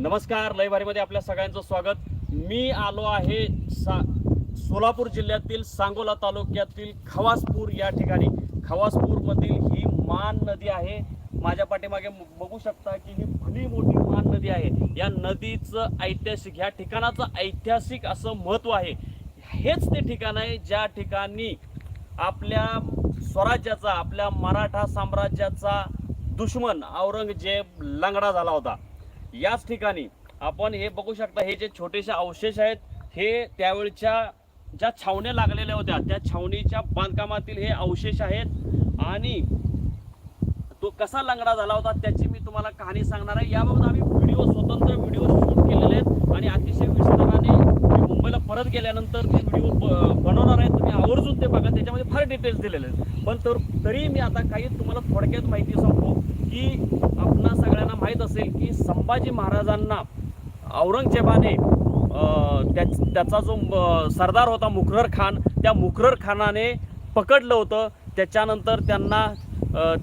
नमस्कार लयबारीमध्ये आपल्या सगळ्यांचं स्वागत. मी आलो आहे सा सोलापूर जिल्ह्यातील सांगोला तालुक्यातील खवासपूर या ठिकाणी. खवासपूरमधील ही मान नदी आहे. माझ्या पाठीमागे म- बघू शकता की ही भली मोठी मान नदी आहे. या नदीचं ऐतिहासिक ह्या ठिकाणाचं ऐतिहासिक असं महत्त्व आहे. हेच ते ठिकाण आहे ज्या ठिकाणी आपल्या स्वराज्याचा आपल्या मराठा साम्राज्याचा दुश्मन औरंगजेब लंगडा झाला होता. याच ठिकाणी आपण हे बघू शकता हे जे छोटेसे अवशेष आहेत हे त्यावेळच्या ज्या छावण्या लागलेल्या होत्या त्या छावणीच्या बांधकामातील हे अवशेष आहेत. आणि तो कसा लंगडा झाला होता त्याची मी तुम्हाला कहाणी सांगणार आहे. याबाबत आम्ही व्हिडिओ स्वतंत्र व्हिडिओ शूट केलेले आहेत. आणि अतिशय विस्ताराने मुंबईला परत गेल्यानंतर ते व्हिडिओ बनवणार आहे तुम्ही आवर्जून ते बघा. त्याच्यामध्ये फार डिटेल्स दिलेले आहेत. पण तर तरी मी आता काही तुम्हाला थोडक्यात माहिती सांगतो की आपणास माहीत असेल की संभाजी महाराजांना औरंगजेबाने त्या त्याचा जो सरदार होता मुखरर खान त्या मुखरर खानाने पकडलं होतं. त्याच्यानंतर त्यांना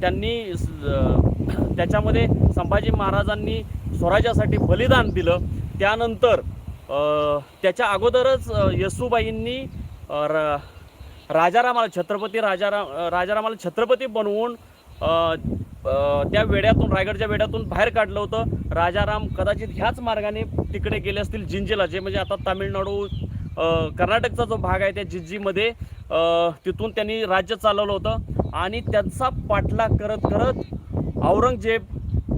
त्यांनी त्याच्यामध्ये संभाजी महाराजांनी स्वराज्यासाठी बलिदान दिलं. त्यानंतर त्याच्या अगोदरच येसूबाईंनी र- राजारामाला छत्रपती राजाराम राजारामाला छत्रपती बनवून त्या वेड्यातून रायगडच्या वेड्यातून बाहेर काढलं होतं. राजाराम कदाचित ह्याच मार्गाने तिकडे गेले असतील जिंजीला जे म्हणजे आता तामिळनाडू कर्नाटकचा जो भाग आहे त्या जिंजीमध्ये तिथून त्यांनी राज्य चालवलं होतं. आणि त्यांचा पाठलाग करत करत औरंगजेब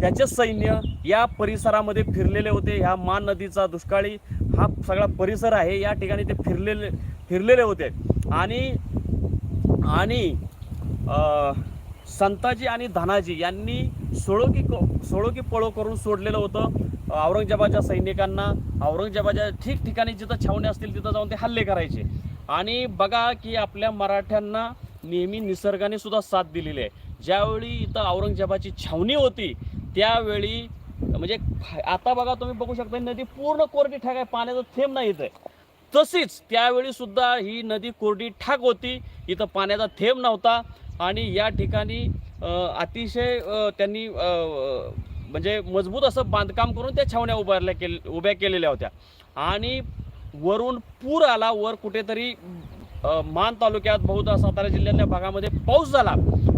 त्याचे सैन्य या परिसरामध्ये फिरलेले होते. ह्या मान नदीचा दुष्काळी हा सगळा परिसर आहे. या ठिकाणी ते फिरलेले फिरलेले होते. आणि आणि संताजी आणि धनाजी यांनी सोळोकी क- सोळोकी पळो करून सोडलेलं होतं. औरंगजेबाच्या सैनिकांना औरंगजेबाच्या ठिकठिकाणी जिथं छावण्या असतील तिथं जाऊन ते हल्ले करायचे. आणि बघा की आपल्या मराठ्यांना नेहमी निसर्गाने सुद्धा साथ दिलेली आहे. ज्यावेळी इथं औरंगजेबाची छावणी होती त्यावेळी म्हणजे आता बघा तुम्ही बघू शकता नदी पूर्ण कोरडी ठाक आहे पाण्याचा थेंब नाही इथे. तशीच त्यावेळी सुद्धा ही नदी कोरडी ठाक होती इथं पाण्याचा थेंब नव्हता. आणि या ठिकाणी अतिशय त्यांनी म्हणजे मजबूत असं बांधकाम करून त्या छावण्या उभारल्या केल उभ्या केलेल्या होत्या. आणि वरून पूर आला वर कुठेतरी मान तालुक्यात बहुधा सातारा जिल्ह्यातल्या भागामध्ये पाऊस झाला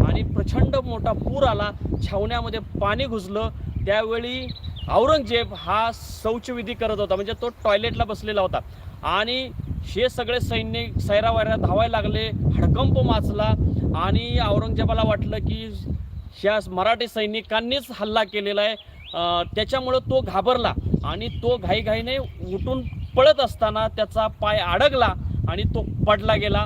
आणि प्रचंड मोठा पूर आला. छावण्यामध्ये पाणी घुसलं. त्यावेळी औरंगजेब हा शौचविधी करत होता. म्हणजे तो टॉयलेटला बसलेला होता. आणि हे सगळे सैनिक सैरावैरा धावायला लागले हडकंप माचला आणि औरंगजेबाला वाटलं की ह्या मराठी सैनिकांनीच हल्ला केलेला आहे. त्याच्यामुळं तो घाबरला आणि तो घाईघाईने उठून पळत असताना त्याचा पाय अडकला आणि तो पडला गेला.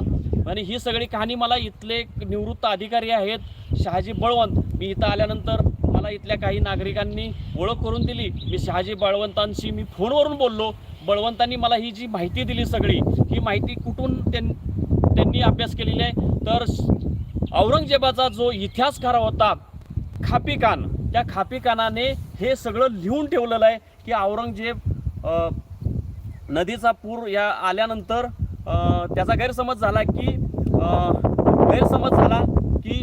आणि ही सगळी कहाणी मला इथले निवृत्त अधिकारी आहेत शहाजी बळवंत. मी इथं आल्यानंतर मला इथल्या काही नागरिकांनी ओळख करून दिली. मी शहाजी बळवंतांशी मी फोनवरून बोललो. बळवंतांनी मला ही जी माहिती दिली सगळी ही माहिती कुठून त्यां त्यांनी अभ्यास केलेली आहे? तर औरंगजेबाचा जो इतिहासकार होता खापीकान त्या खापीकानाने हे सगळं लिहून ठेवलेलं आहे की औरंगजेब नदीचा पूर या आल्यानंतर त्याचा गैरसमज झाला की गैरसमज झाला की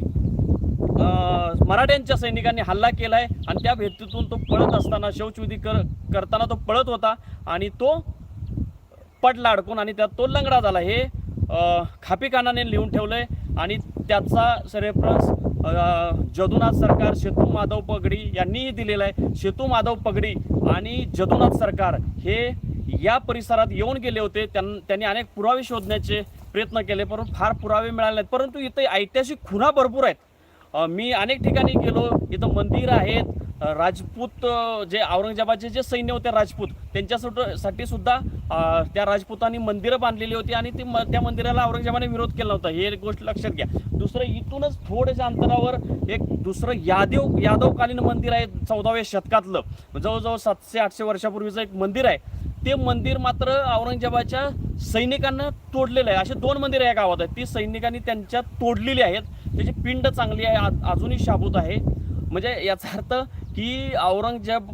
मराठ्यांच्या सैनिकांनी हल्ला केला आहे आणि त्या भेटीतून तो पळत असताना शौचविधी कर करताना तो पळत होता आणि तो पडला अडकून आणि त्यात तो लंगडा झाला. हे खापीखानाने लिहून ठेवलं आहे आणि त्याचा रेफरन्स जदुनाथ सरकार शेतू माधव पगडी यांनीही दिलेला आहे. शेतू माधव पगडी आणि जदुनाथ सरकार हे या परिसरात येऊन गेले होते. त्यां त्यांनी अनेक पुरावे शोधण्याचे प्रयत्न केले परंतु फार पुरावे मिळाले नाहीत. परंतु इथे ऐतिहासिक खुणा भरपूर आहेत. मी अनेक ठिकाणी गेलो. इथं मंदिर आहेत. राजपूत जे औरंगजेबाचे जे सैन्य होते राजपूत त्यांच्यासाठी सुद्धा त्या राजपूतांनी मंदिरं बांधलेली होती आणि ती म- त्या मंदिराला औरंगजेबाने विरोध केला होता. हे एक गोष्ट लक्षात घ्या. दुसरं इथूनच थोड्याशा अंतरावर एक दुसरं यादव यादवकालीन मंदिर आहे चौदाव्या शतकातलं. जवळजवळ सातशे आठशे वर्षापूर्वीचं एक मंदिर आहे. ते मंदिर मात्र औरंगजेबाच्या सैनिकांना तोडलेलं आहे. असे दोन मंदिरं या गावात आहेत. ती सैनिकांनी त्यांच्या तोडलेली आहेत. त्याची पिंड चांगली आहे अजूनही शाबूत आहे. म्हणजे याचा अर्थ की औरंगजेब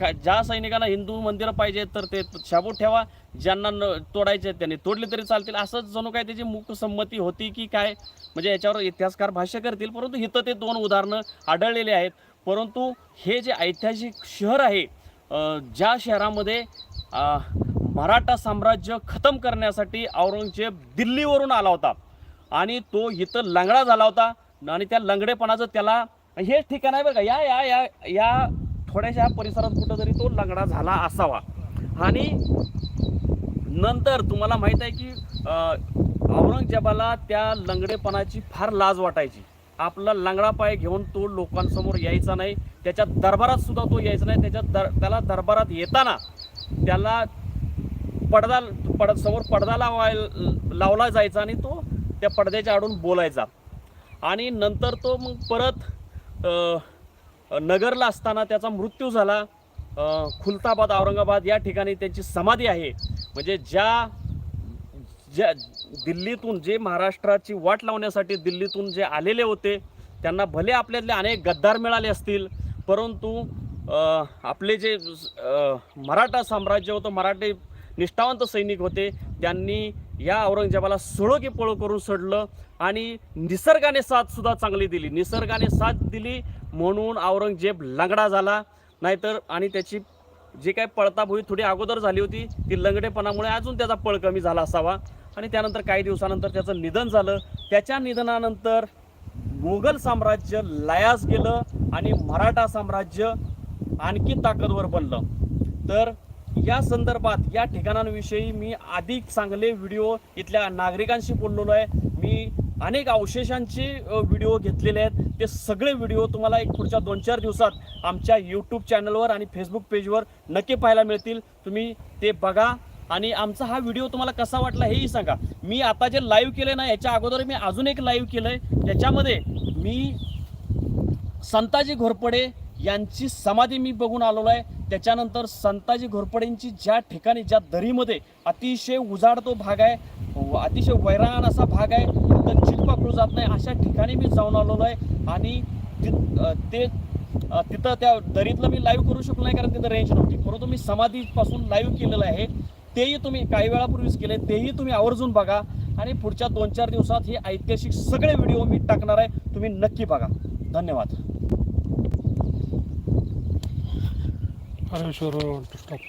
का- ज्या सैनिकांना हिंदू मंदिरं पाहिजे तर ते शाबूत ठेवा. ज्यांना न तोडायचे आहेत त्यांनी तोडले तरी चालतील. असंच जणू काय त्याची मुक्त संमती होती की काय म्हणजे याच्यावर इतिहासकार भाष्य करतील. परंतु इथं ते दोन उदाहरणं आढळलेले आहेत. परंतु हे जे ऐतिहासिक शहर आहे ज्या शहरामध्ये मराठा साम्राज्य खतम करण्यासाठी औरंगजेब दिल्लीवरून आला होता. आणि तो इथं लंगडा झाला होता. आणि त्या लंगडेपणाचं त्याला हेच ठिकाण आहे बरं का. या या या या थोड्याशा परिसरात कुठंतरी तो लंगडा झाला असावा. आणि नंतर तुम्हाला माहीत आहे की औरंगजेबाला त्या लंगडेपणाची फार लाज वाटायची. आपला लंगडा पाय घेऊन तो लोकांसमोर यायचा नाही. त्याच्या दरबारात सुद्धा तो यायचा नाही. त्याच्या दर त्याला दरबारात येताना त्याला पडदा पड समोर पडदा लावाय लावला जायचा आणि तो त्या पडद्याच्या आडून बोलायचा. आणि नंतर तो मग परत नगरला असताना त्याचा मृत्यू झाला. खुलताबाद औरंगाबाद या ठिकाणी त्यांची समाधी आहे. म्हणजे ज्या ज्या दिल्लीतून जे महाराष्ट्राची वाट लावण्यासाठी दिल्लीतून जे आलेले होते त्यांना भले आपल्यातले अनेक गद्दार मिळाले असतील परंतु आपले जे मराठा साम्राज्य होतं मराठे निष्ठावंत सैनिक होते त्यांनी या औरंगजेबाला सोळो की पळो करून सोडलं आणि निसर्गाने साथ सुद्धा चांगली दिली. निसर्गाने साथ दिली म्हणून औरंगजेब लंगडा झाला. नाहीतर आणि त्याची जी काही पळताप होई थोडी अगोदर झाली होती ती लंगडेपणामुळे अजून त्याचा पळ कमी झाला असावा. आणि त्यानंतर काही दिवसानंतर त्याचं निधन झालं. त्याच्या निधनानंतर मुघल साम्राज्य लयास गेलं आणि मराठा साम्राज्य आणखी ताकदवर बनलं. तर या संदर्भात या ठिकाणांविषयी मी अधिक चांगले व्हिडिओ इथल्या नागरिकांशी बोललेलो आहे. मी अनेक अवशेषांचे व्हिडिओ घेतलेले आहेत. ते सगळे व्हिडिओ तुम्हाला एक पुढच्या दोन चार दिवसात आमच्या यूट्यूब चॅनलवर आणि फेसबुक पेजवर नक्की पाहायला मिळतील. तुम्ही ते बघा आणि आमचा हा व्हिडिओ तुम्हाला कसा वाटला हेही सांगा. मी आता जे लाईव्ह केलं ना याच्या अगोदर मी अजून एक लाईव्ह केलं आहे त्याच्यामध्ये मी संताजी घोरपडे यांची समाधी मी बघून आलेलो आहे. त्याच्यानंतर संताजी घोरपडेंची ज्या ठिकाणी ज्या दरीमध्ये अतिशय उजाड तो भाग आहे व अतिशय वैराण असा भाग आहे तर चिट जात नाही अशा ठिकाणी मी जाऊन आलेलो आहे. आणि ते तिथं त्या दरीतलं मी लाईव्ह करू शकलो नाही कारण तिथं रेंज नव्हती. परंतु मी समाधीपासून लाईव्ह केलेलं आहे. तेही तुम्ही काही वेळापूर्वीच केले तेही तुम्ही आवर्जून बघा. आणि पुढच्या दोन चार दिवसात हे ऐतिहासिक सगळे व्हिडिओ मी टाकणार आहे. तुम्ही नक्की बघा. धन्यवाद. ಪರಮೇಶ್ವರ ಸ್ಟಾಪ್.